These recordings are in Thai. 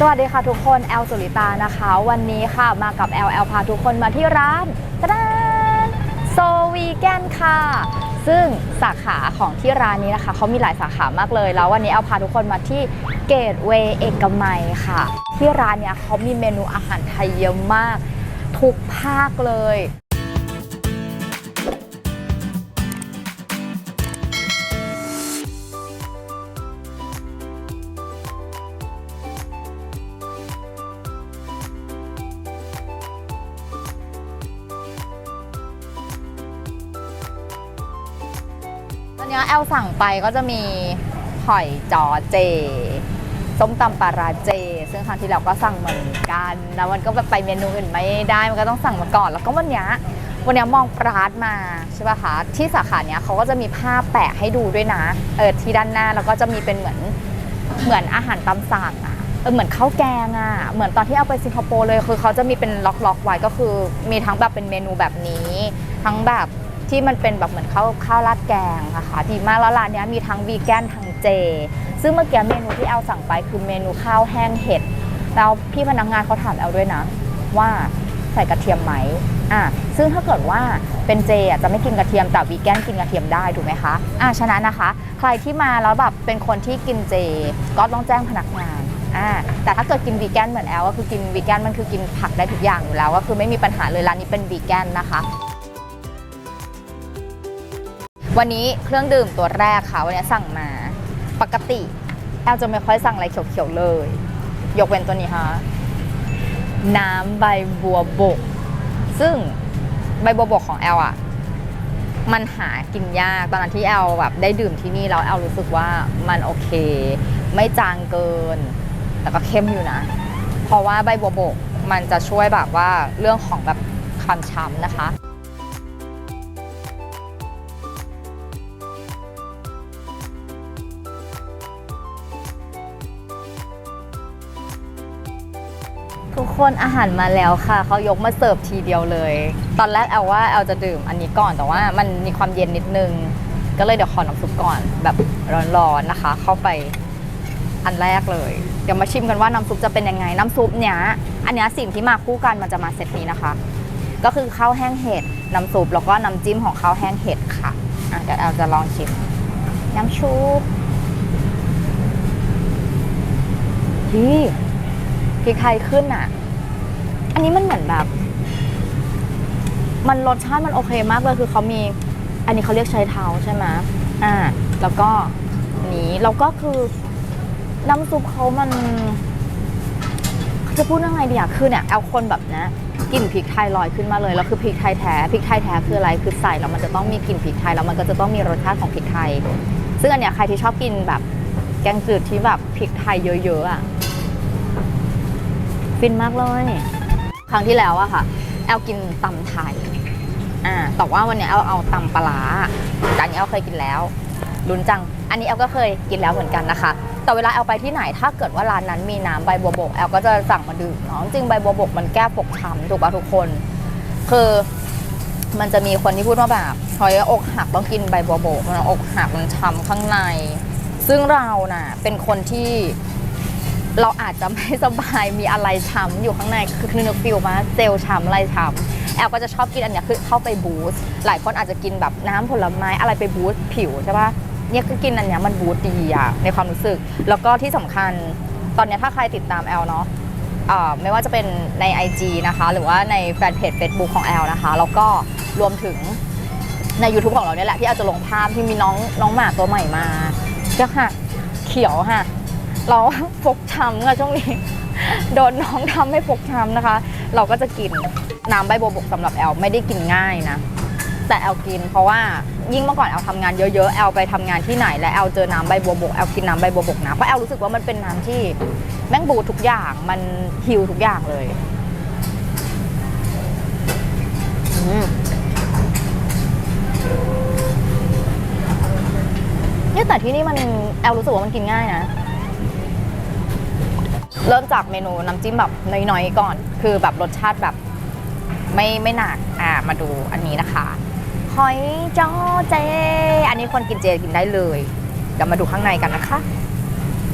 สวัสดีค่ะทุกคนแอลสุริตานะคะ วันนี้ค่ะมากับแอลแอลพาทุกคนมาที่ร้านตะดานโซวีแกนค่ะ ซึ่งสาขาของที่ร้านนี้นะคะเขามีหลายสาขามากเลย แล้ววันนี้แอลพาทุกคนมาที่เกตเวย์เอกมัยค่ะ ที่ร้านเนี้ยเขามีเมนูอาหารไทยเยอะมาก ทุกภาคเลย แอลสั่งไปก็จะมีหอยจอเจ ส้มตำปลาราเจ ซึ่งครั้งที่แล้วก็สั่งเหมือนกัน แล้วมันก็แบบไปเมนูอื่นไม่ได้มันก็ต้องสั่งมาก่อน แล้วก็วันนี้วันนี้มองปราดมาใช่ป่ะคะที่สาขาเนี้ยเขาก็จะมีภาพแปะให้ดูด้วยนะเออที่ด้านหน้าแล้วก็จะมีเป็นเหมือนเหมือนอาหารตามสั่งอะเออเหมือนข้าวแกงอะเหมือนตอนที่เอาไปสิงคโปร์เลยคือเขาจะมีเป็นล็อกๆไว้ก็คือ มีทั้งแบบเป็นเมนูแบบนี้ ทั้งแบบ ที่มันเป็นแบบเหมือนข้าวข้าวราดแกงอะค่ะดีมากแล้วร้านเนี้ยมีทั้งวีแกนทั้งเจ ซึ่งเมื่อกี้เมนูที่แอลสั่งไปคือเมนูข้าวแห้งเห็ดแล้วพี่พนักงานเขาถามแอลด้วยนะ ว่าใส่กระเทียมไหมอะซึ่งถ้าเกิดว่าเป็นเจอะจะไม่กินกระเทียมแต่วีแกนกินกระเทียมได้ถูกไหมคะอะฉะนั้นนะคะ ใครที่มาแล้วแบบเป็นคนที่กินเจ ก็ต้องแจ้งพนักงานอ่าแต่ถ้าเกิดกินวีแกนเหมือนแอลก็คือกินวีแกนมันคือกินผักได้ทุกอย่างอยู่แล้วก็คือไม่มีปัญหาเลยร้านนี้เป็นวีแกนนะคะ วันนี้เครื่องดื่มตัวแรกค่ะวันนี้สั่งมา ปกติแอลจะไม่ค่อยสั่งอะไรเขียวๆเลย ยกเว้นตัวนี้ฮะน้ำใบบัวบก ซึ่งใบบัวบกของแอลอะมันหากินยากตอนนั้นที่แอลแบบได้ดื่มที่นี่แล้วแอลรู้สึกว่ามันโอเค ไม่จางเกิน แต่ก็เข้มอยู่นะ เพราะว่าใบบัวบกมันจะช่วยแบบว่าเรื่องของแบบความช้ำนะคะ ทุกคนอาหารมาแล้วค่ะ เขายกมาเสิร์ฟทีเดียวเลย ตอนแรกแอลว่าแอลจะดื่มอันนี้ก่อนแต่ว่ามันมีความเย็นนิดนึง ก็เลยเดี๋ยวขอน้ำซุปก่อนแบบร้อนๆนะคะ เข้าไปอันแรกเลย เดี๋ยวมาชิมกันว่าน้ำซุปจะเป็นยังไง น้ำซุปเนี้ยอันเนี้ยสิ่งที่มาคู่กันมันจะมาเซตนี้นะคะ ก็คือข้าวแห้งเห็ดน้ำซุปแล้วก็น้ำจิ้มของข้าวแห้งเห็ดค่ะอะเดี๋ยวแอลจะลองชิมน้ำชุบดี พริกไทยขึ้นอะ อันนี้มันเหมือนแบบ มันรสชาติมันโอเคมากเลยคือเขามี อันนี้เขาเรียกใช้เท้าใช่ไหมอ่า แล้วก็นนี้แล้วก็คือน้ำซุปเขามันจะพูดยังไงดีอะคือเนี่ยเอาคนแบบนะกลิ่นพริกไทยลอยขึ้นมาเลยแล้วคือพริกไทยแท้พริกไทยแท้คืออะไรคือใส่แล้วมันจะต้องมีกลิ่นพริกไทยแล้วมันก็จะต้องมีรสชาติของพริกไทย ซึ่งอันเนี้ยใครที่ชอบกินแบบ แกงจืดที่แบบพริกไทยเยอะๆอะ ฟินมากเลย ครั้งที่แล้วอะค่ะ แอลกินตำไทยอ่าแต่ว่าวันเนี้ยแอลเอาตำปลาร้าจานนี้แอลเคยกินแล้วลุ้นจัง อันนี้แอลก็เคยกินแล้วเหมือนกันนะคะ แต่เวลาแอลไปที่ไหน ถ้าเกิดว่าร้านนั้นมีน้ำใบบัวบกแอลก็จะสั่งมาดื่มเนาะจริงๆใบบัวบกมันแก้ฟกช้ำถูกปะทุกคน คือมันจะมีคนที่พูดว่าแบบเฮ้ยอกหักต้องกินใบบัวบกมันอกหักมันช้ำข้างใน ซึ่งเราน่ะเป็นคนที่ เราอาจจะไม่สบายมีอะไรช้ำอยู่ข้างในคือคือนึกฟิลมาเซลช้ำอะไรช้ำแอลก็จะชอบกินอันเนี้ยคือเข้าไปบูสต์หลายคนอาจจะกินแบบน้ำผลไม้อะไรไปบูสต์ผิวใช่ปะเนี่ยคือกินอันเนี้ยมันบูสต์ดีอะในความรู้สึก แล้วก็ที่สำคัญตอนเนี้ยถ้าใครติดตามแอลเนาะไม่ว่าจะเป็นใน IG นะคะ หรือว่าในแฟนเพจ Facebook ของแอลนะคะ แล้วก็รวมถึงใน YouTube ของเราเนี่ยแหละ ที่แอลจะลงภาพที่มีน้องน้องหมาตัวใหม่มาก็ค่ะ เขียวค่ะ เราฟกช้ำค่ะช่วงนี้โดนน้องทำให้ฟกช้ำนะคะ เราก็จะกินน้ำใบบัวบกสำหรับแอลไม่ได้กินง่ายนะ แต่แอลกินเพราะว่ายิ่งเมื่อก่อนแอลทำงานเยอะๆแอลไปทำงานที่ไหน และแอลเจอน้ำใบบัวบกแอลกินน้ำใบบัวบกนะเพราะแอลรู้สึกว่ามันเป็นน้ำที่แม่งบูทุกอย่างมันฮิวทุกอย่างเลยเนี่ยแต่ที่นี่มันแอลรู้สึกว่ามันกินง่ายนะ เริ่มจากเมนูน้ำจิ้มแบบน้อยๆก่อน คือแบบรสชาติแบบไม่ไม่หนักอ่ามาดูอันนี้นะคะหอยจอเจ อันนี้คนกินเจกินได้เลยเดี๋ยวมาดูข้างในกันนะคะ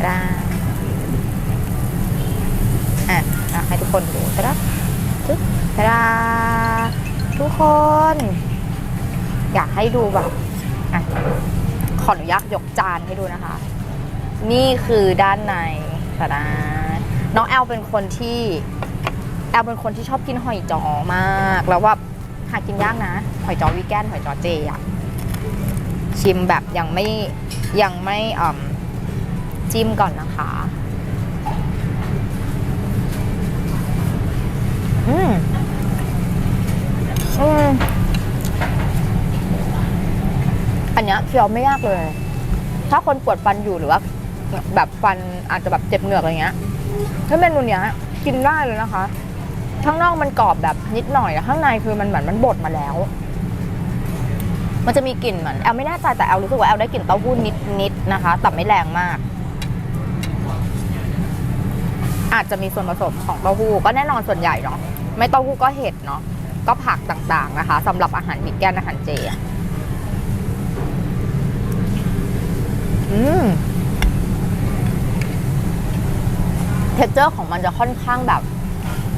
ได้ทุกคนดูตะดะตึ๊ดตะดาทุกคน อยากให้ดูแบบอะขออนุญาตยกจานให้ดูนะคะ นี่คือด้านในตะดา น้องแอลเป็นคนที่แอลเป็นคนที่ชอบกินหอยจอมาก แล้วว่าหากินยากนะ หอยจอวีแกนหอยจอเจอะชิมแบบยังไม่ยังไม่อ่มจิ้มก่อนนะคะอืมอืมอันเนี้ยเคี้ยวไม่ยากเลย ถ้าคนปวดฟันอยู่หรือว่า แบบฟันอาจจะแบบเจ็บเหงือกอะไรเงี้ย ถ้าเมนูเนี้ยกินได้เลยนะคะ ข้างนอกมันกรอบแบบนิดหน่อยอะข้างในคือมันเหมือนมันบดมาแล้ว มันจะมีกลิ่นเหมือนแอลไม่แน่ใจแต่แอลรู้สึกว่าแอลได้กลิ่นเต้าหู้นิดนิดๆนะคะ แต่ไม่แรงมาก อาจจะมีส่วนผสมของเต้าหู้ก็แน่นอนส่วนใหญ่เนาะไม่เต้าหู้ก็เห็ดเนาะก็ผักต่างๆนะคะสำหรับอาหารมิแกนอาหารเจอะอืม เท็กเจอร์ของมันจะค่อนข้างแบบ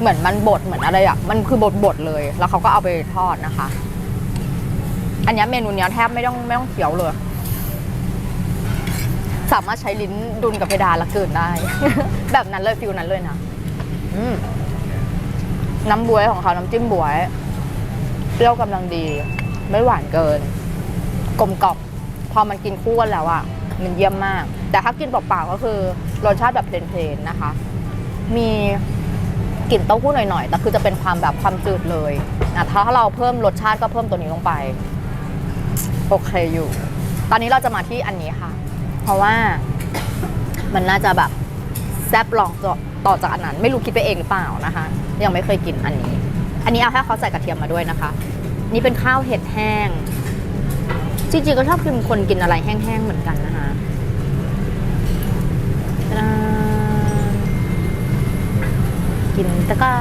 เหมือนมันบดเหมือนอะไรอะมันคือบดบดเลย แล้วเขาก็เอาไปทอดนะคะ อันนี้เมนูนี้แทบไม่ต้องไม่ต้องเคี้ยวเลย สามารถใช้ลิ้นดุนกับเพดานล้วเกินได้ แบบนั้นเลยฟิลนั้นเลยนะน้ำบวยของเขาน้ำจิ้มบวย เปรี้ยวกำลังดี ไม่หวานเกิน กลมกล่อมพอมันกินคู่กันแล้วอะมันเยี่ยมมาก แต่ถ้ากินเปล่าๆก็คือรสชาติแบบเพลนๆนะคะ มีกลิ่นเต้าหู้หน่อยๆ แต่คือจะเป็นความแบบความจืดเลยอะถ้าเราเพิ่มรสชาติก็เพิ่มตัวนี้ลงไป โอเคอยู่ ตอนนี้เราจะมาที่อันนี้ค่ะ เพราะว่ามันน่าจะแบบแซบลองต่อจากอันนั้น ไม่รู้คิดไปเองหรือเปล่านะคะ ยังไม่เคยกินอันนี้ อันนี้เอาแค่เขาใส่กระเทียมมาด้วยนะคะ นี่เป็นข้าวเห็ดแห้ง จริงๆก็ชอบกินคนกินอะไรแห้งๆเหมือนกันนะคะ กินตะกร้า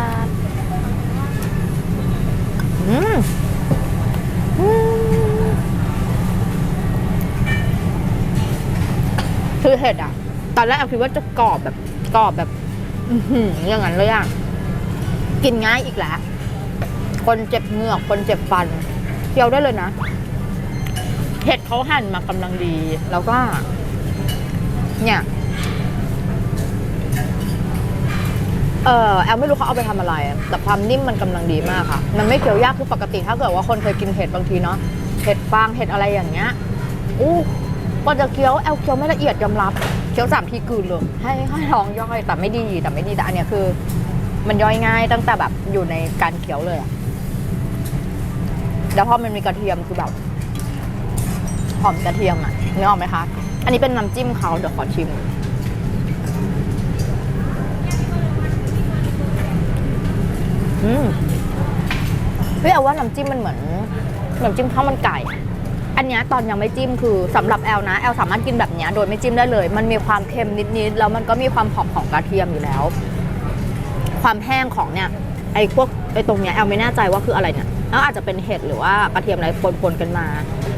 อืมอืมคือเห็ดอะ ตอนแรกเอาคิดว่าจะกรอบแบบกรอบแบบอือหืออย่างนั้นเลยอะ กินง่ายอีกแล้วคนเจ็บเหงือก คนเจ็บฟันเคี้ยวได้เลยนะ เห็ดเขาหั่นมากำลังดี แล้วก็ เนี่ย เออแอลไม่รู้เขาเอาไปทำอะไรแต่ความนิ่มมันกำลังดีมากค่ะ มันไม่เคี้ยวยากคือปกติถ้าเกิดว่าคนเคยกินเห็ดบางทีเนาะเห็ดฟางเห็ดอะไรอย่างเงี้ยอู้ก็จะเคี้ยวแอลเคี้ยวไม่ละเอียดยอมรับเคี้ยวสามทีกลืนเลยให้ให้ท้องย่อยแต่ไม่ดีแต่ไม่ดีแต่อันเนี้ยคือ มันย่อยง่ายตั้งแต่แบบอยู่ในการเคี้ยวเลยอะแล้วพอมันมีกระเทียมคือแบบหอมกระเทียมอะนึกออกไหมคะ อันนี้เป็นน้ำจิ้มเขาเดี๋ยวขอชิม อืมเฮ้ยเอาว่าน้ำจิ้มมันเหมือนน้ำจิ้มข้าวมันไก่ อันเนี้ยตอนยังไม่จิ้มคือสำหรับแอลนะแอลสามารถกินแบบเนี้ยโดยไม่จิ้มได้เลย มันมีความเค็มนิดๆแล้วมันก็มีความหอมของกระเทียมอยู่แล้ว ความแห้งของเนี่ยไอ้พวกไอ้ตรงเนี้ยแอลไม่แน่ใจว่าคืออะไรเนี่ยแล้วอาจจะเป็นเห็ดหรือว่ากระเทียมอะไรปนๆกันมา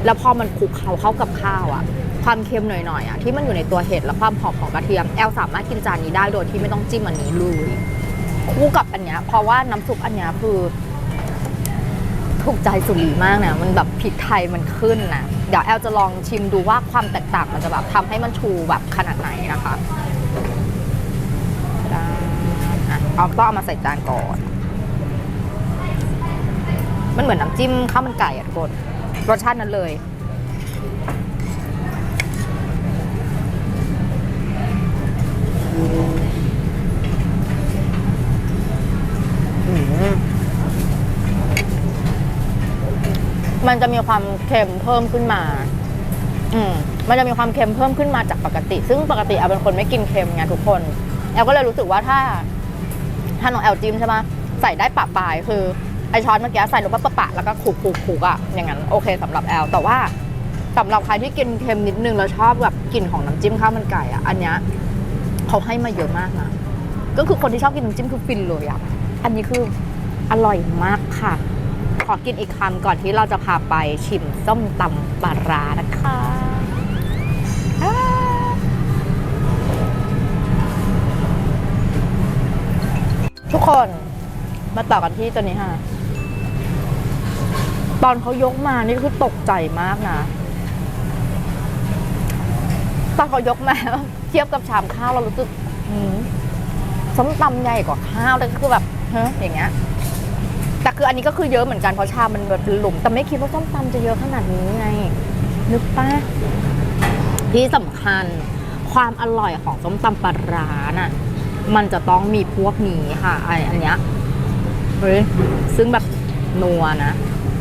แล้วพอมันคลุกเคล้าเข้ากับข้าวอะความเค็มหน่อยๆอะที่มันอยู่ในตัวเห็ดและความหอมของกระเทียมแอลสามารถกินจานนี้ได้โดยที่ไม่ต้องจิ้มอันนี้เลย คู่กับอันเนี้ยเพราะว่าน้ำซุปอันเนี้ยคือถูกใจสุรีมากนะมันแบบพริกไทยมันขึ้นนะเดี๋ยวแอลจะลองชิมดูว่าความแตกต่างมันจะแบบทำให้มันชูแบบขนาดไหนนะคะเอาต้องเอามาใส่จานก่อน มันเหมือนน้ำจิ้มข้าวมันไก่อะทุกคนรสชาตินั้นเลยอ มันจะมีความเค็มเพิ่มขึ้นมา อืมมันจะมีความเค็มเพิ่มขึ้นมาจากปกติ ซึ่งปกติแอลเป็นคนไม่กินเค็มไงทุกคน แอลก็เลยรู้สึกว่าถ้าถ้าน้องแอลจิ้มใช่ไหมใส่ได้ปะปลายคือไอช้อนเมื่อกี้ใส่ลงไปปะปะแล้วก็ขูกขูกขูกอะอย่างนั้นโอเคสำหรับแอลแต่ว่าสำหรับใครที่กินเค็มนิดนึงแล้วชอบแบบกลิ่นของน้ำจิ้มข้าวมันไก่อะอันเนี้ยเขาให้มาเยอะมากนะก็คือคนที่ชอบกินน้ำจิ้มคือฟินเลยอะ อันนี้คืออร่อยมากค่ะ ขอกินอีกคำก่อนที่เราจะพาไปชิมส้มตำปลาร้านะคะทุกคนมาต่อกันที่ตัวนี้ค่ะ ตอนเขายกมานี่คือตกใจมากนะ ตอนเขายกมา เทียบกับชามข้าวเรารู้สึกหืมส้มตำใหญ่กว่าข้าวเลยคือแบบ ฮ้ยอย่างเงี้ยแต่คืออันนี้ก็คือเยอะเหมือนกันเพราะชามมันแบบหลุม แต่ไม่คิดว่าส้มตำจะเยอะขนาดนี้ไง นึกป้าที่สำคัญความอร่อยของส้มตำปลาร้าน่ะ มันจะต้องมีพวกนี้ค่ะไออันเนี้ยเฮ้ยซึ่งแบบนัวนะ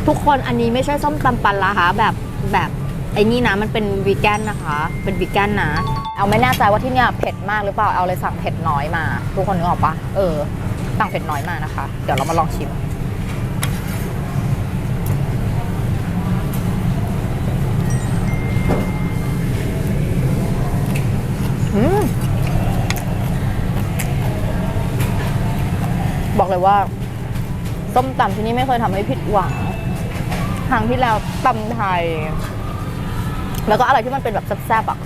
ทุกคนอันนี้ไม่ใช่ส้มตำปลาร้าแบบแบบไอ้นี่นะมันเป็นวีแกนนะคะ เป็นวีแกนนะ เอาไม่แน่ใจว่าที่เนี่ยเผ็ดมากหรือเปล่าเอาเลยสั่งเผ็ดน้อยมา ทุกคนนึกออกปะเออ สั่งเผ็ดน้อยมากนะคะ เดี๋ยวเรามาลองชิมอืมบอกเลยว่า ส้มตำที่นี่ไม่เคยทำให้ผิดหวัง ครั้งที่แล้วตำไทย แล้วก็อะไรที่มันเป็นแบบแซ่บๆอะ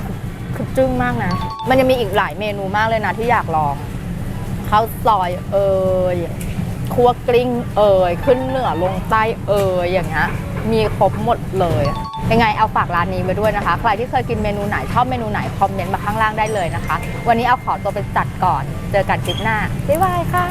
คือจึ้งมากนะ มันยังมีอีกหลายเมนูมากเลยนะที่อยากลอง ข้าวซอยเอ่ยคั่วกลิ้งเอ่ยขึ้นเหนือลงใต้เอ่ยอย่างเงี้ยมีครบหมดเลยยังไงเอาฝากร้านนี้ไปด้วยนะคะ ใครที่เคยกินเมนูไหนชอบเมนูไหนคอมเมนต์มาข้างล่างได้เลยนะคะ วันนี้เอาขอตัวไปจัดก่อน เจอกันคลิปหน้าบ๊ายบายค่ะ